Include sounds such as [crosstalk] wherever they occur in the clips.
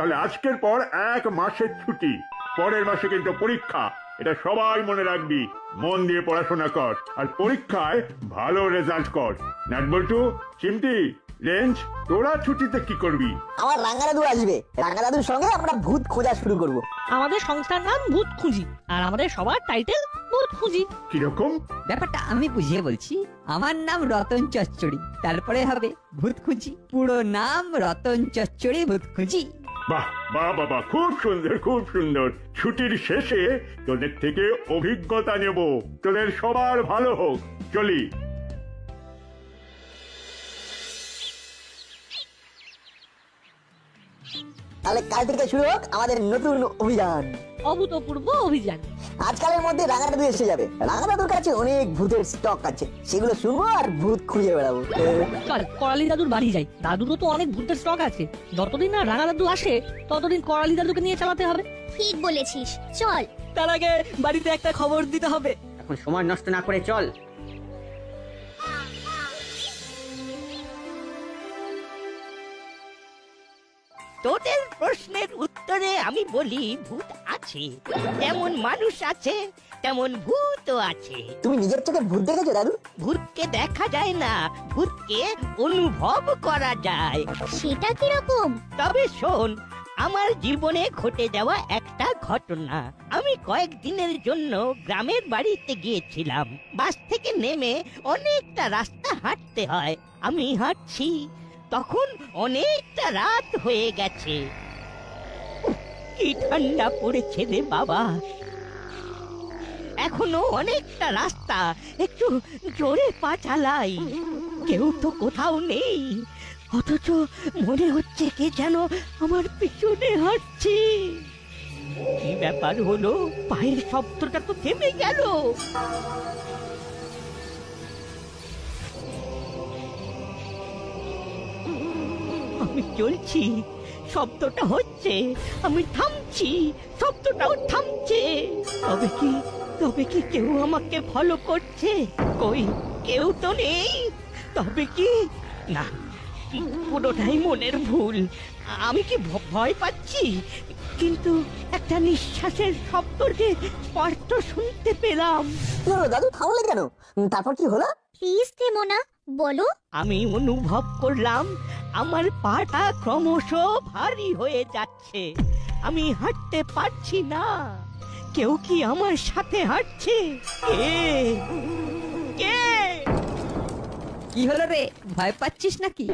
তাহলে আজকের পর এক মাসের ছুটি। পরের মাসে কিন্তু পরীক্ষা। এটা সবাই মনে রাখবি। মন দিয়ে পড়াশোনা কর। আর পরীক্ষায় ভালো রেজাল্ট কর। নাটবল্টু চিমটি রেঞ্জ তোরা ছুটিতে কি করবি? আমার রাঙ্গা দাদু আসবে। রাঙ্গা দাদুর সঙ্গে আমরা ভূত খোঁজা শুরু করব। আমাদের সংস্থার নাম ভূত খুঁজি। আর আমাদের সবার টাইটেল ভূত খুঁজি। কীরকম? ব্যাপারটা আমি বুঝিয়ে বলছি আমার নাম রতন চচ্চড়ি। তারপরে হবে ভূত খুঁজি। পুরো নাম রতন চচ্চড়ি ভূত খুঁজি। বাহ বাহ বাবা খুব সুন্দর খুব সুন্দর। ছুটির শেষে তোদের থেকে অভিজ্ঞতা নেব। তোদের সবার ভালো হোক। চলি। তাহলে কাল থেকে শুরু হোক আমাদের নতুন অভিযান। অভূতপূর্ব অভিযান। আজকালের মধ্যে রাঙা দাদু এসে যাবে। রাঙা দাদুর কাছে অনেক ভূতের স্টক আছে। সেগুলো শুনব আর ভূত খুঁজে বেড়াবো। চল করালি দাদুর বাড়ি যাই। দাদুরও তো অনেক ভূতের স্টক আছে। যতদিন না রাঙা দাদু আসে ততদিন করালি দাদুকে নিয়ে চালাতে হবে। ঠিক বলেছিস। চল। তার আগে বাড়িতে একটা খবর দিতে হবে। এখন সময় নষ্ট না করে চল। তোদের প্রশ্নের উত্তরে আমি বলি ভূত আছে। যেমন মানুষ আছে তেমন ভূতও আছে। তুমি নিজের চোখে ভূত দেখেছ দাদু ভূতকে দেখা যায় না ভূতকে অনুভব করা যায়। সেটা কীরকম? তবে শোন আমার জীবনে ঘটে যাওয়া একটা ঘটনা। আমি কয়েকদিনের জন্য গ্রামের বাড়িতে গিয়েছিলাম। বাস থেকে নেমে অনেকটা রাস্তা হাঁটতে হয়। আমি হাঁটছি। তখন অনেকটা রাত হয়ে গেছে। ঠান্ডা পড়েছে রে বাবা? এখনও অনেকটা রাস্তা, একটু জোরে পা চালাই। কেউ তো কোথাও নেই, অথচ মনে হচ্ছে কে যেন আমার পিছনে হাঁটছে। কি ব্যাপার হলো? পায়ের শব্দটা তো থেমে গেল। আমি চলছি। শব্দটা হচ্ছে আমি থামছি শব্দটাও থামছে। তবে কি তবে কি কেউ আমাকে ফলো করছে? কই কেউ তো নেই। তবে কি? না পুরোটাই মনের ভুল। আমি কি ভয় পাচ্ছি? কিন্তু একটা নিঃশ্বাসের শব্দ যে স্পষ্ট শুনতে পেলাম। দাদু থামলে কেন? তারপর কি হলো? প্লিজ থেমো না বলো। আমি অনুভব করলাম আমার পাটা ক্রমশ ভারী হয়ে যাচ্ছে। আমি হাঁটতে পারছি না। কেউ কি আমার সাথে হাঁটছে? কে? কে? কি হলো রে? ভয় পাচ্ছিস নাকি?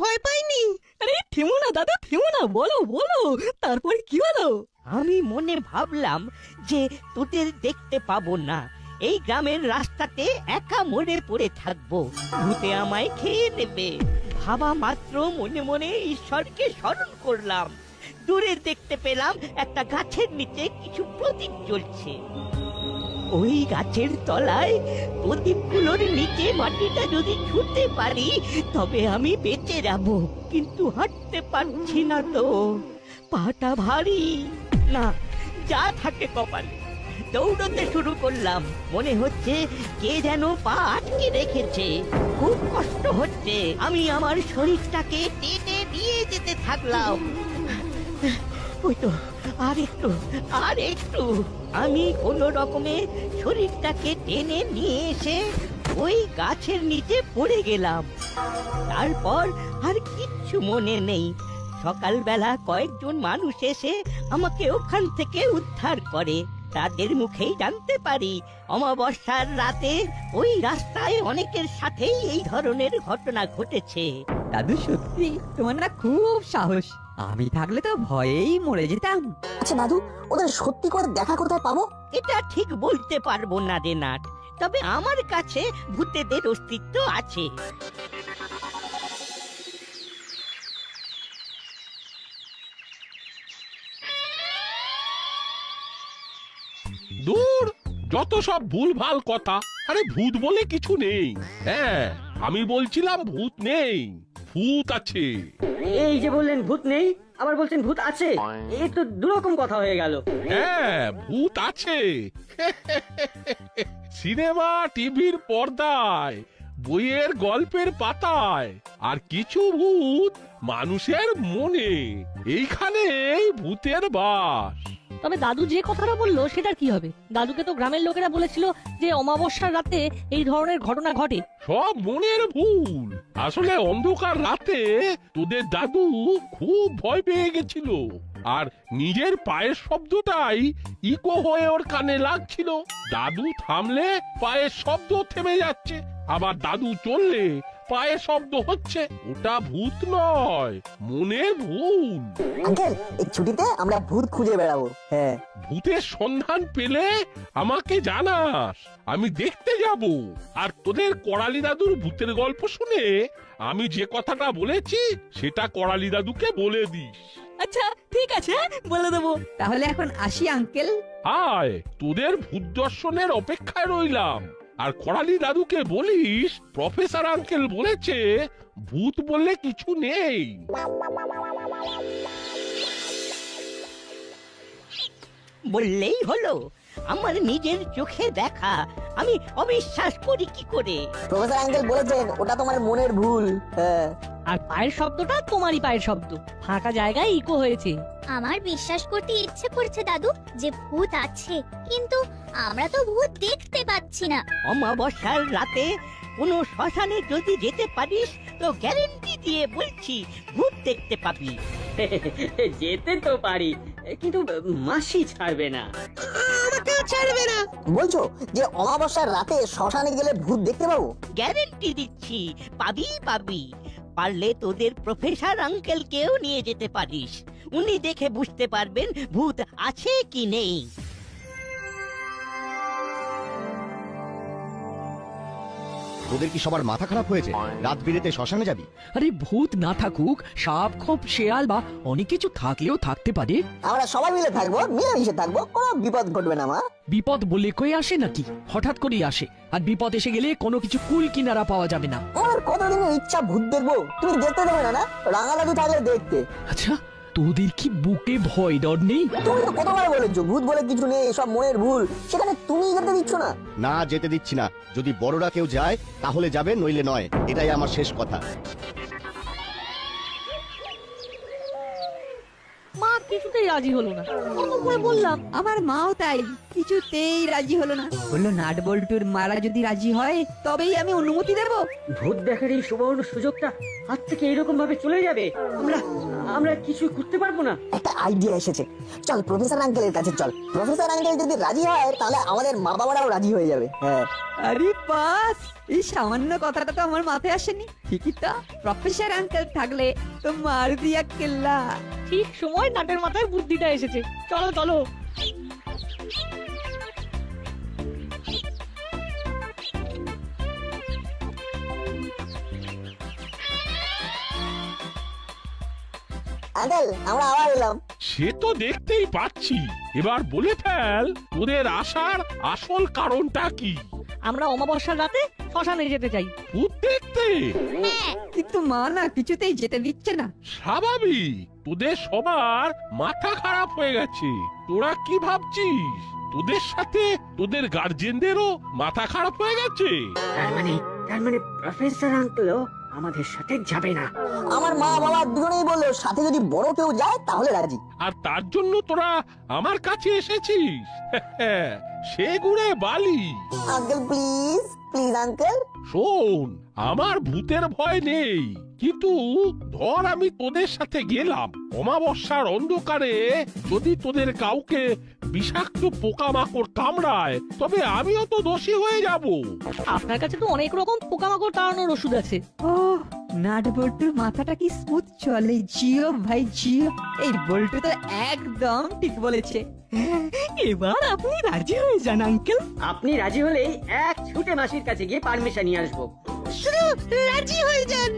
ভয় পাইনি। আরে থেমো না দাদু থেমো না। বলো বলো। তারপরে কি হলো? আমি মনে ভাবলাম যে তোদের দেখতে পাবো না। এই গ্রামের রাস্তাতে একা মরে পড়ে থাকব। ভূতে আমায় খেয়ে নেবে। ভাবা মাত্র মনে মনে ঈশ্বরকে স্মরণ করলাম। দূরে দেখতে পেলাম একটা গাছের নিচে কিছু প্রদীপ জ্বলছে। ওই গাছের তলায় প্রদীপগুলোর নিচে মাটিটা যদি ছুঁতে পারি, তবে আমি বেঁচে যাব। কিন্তু হাঁটতে পারছি না তো। পাটা ভারী। না, যা থাকে কপালে। দৌড়তে শুরু করলাম। মনে হচ্ছে কে যেন পা আটকে রেখেছে। খুব কষ্ট হচ্ছে। আমি আমার শরীরটাকে টেনে দিয়ে যেতে থাকলাম। ওই তো আর একটু আর একটু। আমি কোনো রকমে শরীরটাকে টেনে নিয়ে এসে ওই গাছের নিচে পড়ে গেলাম। তারপর আর কিচ্ছু মনে নেই। সকালবেলা কয়েকজন মানুষ এসে আমাকে ওখান থেকে উদ্ধার করে। তাদের মুখেই জানতে পারি অমাবস্যার রাতে ওই রাস্তায় অনেকের সাথেই এই ধরনের ঘটনা ঘটেছে। দাদু সত্যি তোমার না খুব সাহস। আমি থাকলে তো ভয়েই মরে যেতাম। আচ্ছা দাদু ওদের সত্যি করে দেখা কোথায় পাবো এটা ঠিক বলতে পারব না রে নাট তবে আমার কাছে ভূতেদের অস্তিত্ব আছে। দূর যত সব ভুলভাল কথা। আরে ভূত বলে কিছু নেই। হ্যাঁ আমি বলছিলাম ভূত নেই ভূত আছে। এই যে বললেন ভূত নেই আবার বলছেন ভূত আছে এই তো দুরকম কথা হয়ে গেল। হ্যাঁ ভূত আছে। [laughs] সিনেমা টিভির পর্দায় বইয়ের গল্পের পাতায় আর কিছু ভূত মানুষের মনে। এইখানেই ভূতের বাস। তবে দাদু যে কথাটা বলল, সেটার কি হবে? দাদুকে তো গ্রামের লোকেরা বলেছিল যে অমাবস্যার রাতে এই ধরনের ঘটনা ঘটে। সব মনের ভুল। আসলে অন্ধকার রাতে তোদের দাদু খুব ভয় পেয়ে গেছিল। আর নিজের পায়ের শব্দটাই ইকো হয়ে ওর কানে লাগছিল। দাদু থামলে পায়ের শব্দ থেমে যাচ্ছে। আবার দাদু চললে পায়ের শব্দ হচ্ছে। ওটা ভূত নয় মনের ভুল। আঙ্কেল এই ছুটিতে আমরা ভূত খুঁজে বেড়াবো। হ্যাঁ। ভূতের সন্ধান পেলে আমাকে জানাস আমি দেখতে যাব। আর তোদের করালি দাদুর ভূতের গল্প শুনে আমি যে কথাটা বলেছি সেটা করালি দাদুকে বলে দিস। আচ্ছা ঠিক আছে বলে দেবো। তাহলে এখন আসি আঙ্কেল। আয় তোদের ভূত দর্শনের অপেক্ষায় রইলাম। আর করালি দাদুকে বলিস প্রফেসর আঙ্কেল বলেছে ভূত বললে কিছু নেই। বললেই হলো। আমার নিজের চোখে দেখা। আমি অবিশ্বাস করি কি করে? প্রফেসর আঙ্কেল বলেছেন ওটা তোমার মনের ভুল। হ্যাঁ। আর পায়ের শব্দটা তোমারই পায়ের শব্দ। ফাঁকা জায়গায় ইকো হয়েছে। আমার বিশ্বাস করতে ইচ্ছে করছে দাদু যে ভূত আছে। কিন্তু আমরা তো ভূত দেখতে পাচ্ছি না। অমাবস্যার রাতে কোনো শ্মশানে যদি যেতে পারিস তো গ্যারেন্টি দিয়ে বলছি ভূত দেখতে পাবি। [laughs] যেতে তো পারি কিন্তু মাসি ছাড়বে না। [laughs] বলছো যে অমাবস্যার রাতে শ্মশানে গেলে ভূত দেখতে পাবো? গ্যারেন্টি দিচ্ছি। পাবি পাবি। পারলে তোদের প্রফেসর আঙ্কেলকেও নিয়ে যেতে পারিস। উনি দেখে বুঝতে পারবেন ভূত আছে কি নেই। তোদের কি সবার মাথা খারাপ হয়েছে? রাত বিরেতে শ্মশানে যাবি? আরে ভূত না থাকুক সাপ খোপ শেয়াল বা অনেক কিছু থাকলেও থাকতে পারে। আমরা সবাই মিলে থাকব মিলেমিশে থাকব কোনো বিপদ ঘটবে না মা। বিপদ বলে কই আসে নাকি? হঠাৎ করেই আসে। আর বিপদ এসে গেলে কোনো কিছু কুল কিনারা পাওয়া যাবে না। আমার কতদিনের ইচ্ছা ভূত দেখব? তুমি দেখতে দেবে না না? রাঙা দাদু থাকলে দেখতে। আচ্ছা তোদের কি বুকে ভয় ডর নেই? তুমি তো কতবার বলেছ? ভূত বলে কিছু নেই সব মনের ভুল। সেখানে তুমি যেতে দিচ্ছ না। না যেতে দিচ্ছি না। যদি বড়রা কেউ যায় তাহলে যাবে নইলে নয়। এটাই আমার শেষ কথা। মা কিছুতেই রাজি হলো না। কত করে বললাম। আমার মাও তাই কিছুতেই রাজি হলো না। বলল নাট বল্টুর মারা যদি রাজি হয় তবেই আমি অনুমতি দেব। ভূত দেখার এই সুবর্ণ সুযোগটা হাত থেকে এরকম ভাবে চলে যাবে। আমরা আমরা কিছু করতে পারব না। একটা আইডিয়া এসেছে। চল প্রফেসর আঙ্কেলের কাছে চল। প্রফেসর আঙ্কেল যদি রাজি হয় তাহলে আমাদের মা বাবারাও রাজি হয়ে যাবে। হ্যাঁ। আরে বাস এই সামান্য কথাটা তো আমার মাথায় আসেনি। ঠিকই তো প্রফেসর আঙ্কেল থাকলে তো মার দিয়া কেল্লা। ঠিক সময় নাটের মাথায় বুদ্ধিটা এসেছে। চলো চলো। আঙ্কেল আমরা আবার এলাম। সে তো দেখতেই পাচ্ছি। এবার বলে ফেল তোদের আসার আসল কারণটা কি? আমরা অমাবস্যার রাতে শ্মশানে যেতে চাই। ভূত দেখতে? কিন্তু মা না কিছুতেই যেতে দিচ্ছে না। স্বাভাবিক তোদের সবার মাথা খারাপ হয়ে গেছে। তোরা কি ভাবছিস? তোদের সাথে তোদের গার্জেনদেরও মাথা খারাপ হয়ে গেছে? তার মানে তার মানে প্রফেসর আঙ্কেলও আমাদের সাথে যাবে না। আমার মা বাবা দুজনেই বলল সাথে যদি বড় কেউ যায় তাহলে রাজি। আর তার জন্য তোরা আমার কাছে এসেছিস। [laughs] সে গুড়ে বালি। Uncle please please uncle. শোন আমার ভূতের ভয় নেই। কিন্তু ধর আমি তোদের সাথে গেলাম। অমাবস্যার অন্ধকারে যদি তোদের কাউকে বিষাক্ত পোকামাকড় কামড়ায় তবে আমিও তো দোষী হয়ে যাব। আপনার কাছে তো অনেক রকম পোকামাকড় তাড়ানোর ওষুধ আছে। ও নাট বল্টুর মাথাটা কি স্মুথ চলে জিও ভাই জিও। এই বল্টু তো একদম ঠিক বলেছে। এবার আপনি রাজি হয়ে যান আঙ্কেল। আপনি রাজি হলেই এক ছুটে মাসির কাছে গিয়ে পারমিশন নিয়ে আসব। রাজি হয়ে যান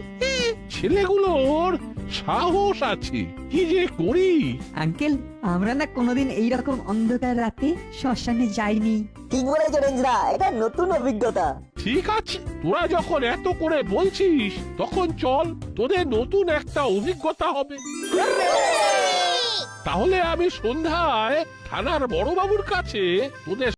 ছেলেগুলোর সাহস আছে কি যে করি? আঙ্কেল আমরা না কোনোদিন এইরকম অন্ধকার রাতে শ্মশানে যাইনি। ঠিক বলেছ রেঞ্জরা এটা নতুন অভিজ্ঞতা। ঠিক আছে তোরা যখন এত করে বলছিস তখন চল তোদের নতুন একটা অভিজ্ঞতা হবে। তাহলে আমি সন্ধ্যায় থানার বড়বাবুর কাছে তোদের